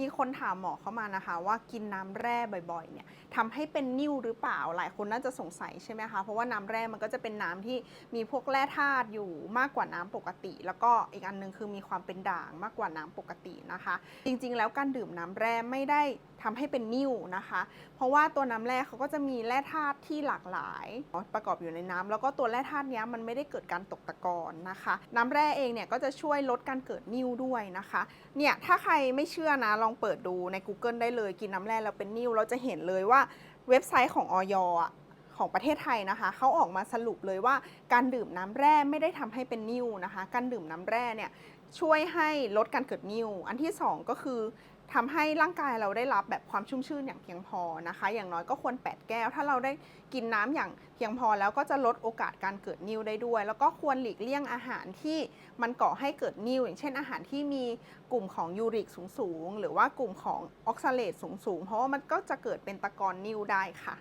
มีคนถามหมอเข้ามานะคะ ว่ากินน้ำแร่บ่อยๆเนี่ยทำให้เป็นนิ่วหรือเปล่าหลายคนน่าจะสงสัยใช่ไหมคะเพราะว่าน้ำแร่มันก็จะเป็นน้ำที่มีพวกแร่ธาตุอยู่มากกว่าน้ำปกติ แล้วก็อีกอันหนึงคือมีความเป็นด่างมากกว่าน้ำปกตินะคะ จริงๆ แล้วการดื่มน้ำแร่ไม่ได้ ทำให้เป็นนิ่วนะคะ เพราะว่าตัวน้ำแร่เขาก็จะมีแร่ธาตุที่หลากหลาย ประกอบอยู่ในน้ำแล้วก็ตัวแร่ธาตุนี้มันไม่ได้เกิดการตกตะกอนนะคะ น้ำแร่เองเนี่ยก็จะช่วยลดการเกิดนิ่วด้วยนะคะ เนี่ยถ้าใครไม่เชื่อนะลองเปิดดูใน Google ได้เลยกินน้ำแร่แล้วเป็นนิ่วเราจะเห็นเลยว่าเว็บไซต์ของออยอะ ของประเทศไทยนะคะเขาออกมาสรุปเลยว่าการดื่มน้ำแร่ไม่ได้ทำให้เป็นนิ่วนะคะ การดื่มน้ำแร่เนี่ยช่วยให้ลดการเกิดนิ่วอันที่สองก็คือทำให้ร่างกายเราได้รับแบบความชุ่มชื่นอย่างเพียงพอนะคะ อย่างน้อยก็ควร 8 แก้ว ถ้าเราได้กินน้ำอย่างเพียงพอแล้วก็จะลดโอกาสการเกิดนิ่วได้ด้วย แล้วก็ควรหลีกเลี่ยงอาหารที่มันก่อให้เกิดนิ่วอย่างเช่นอาหารที่มีกลุ่มของยูริกสูงๆ หรือว่ากลุ่มของออกซาเลตสูงๆ เพราะว่ามันก็จะเกิดเป็นตะกอนนิ่วได้ค่ะ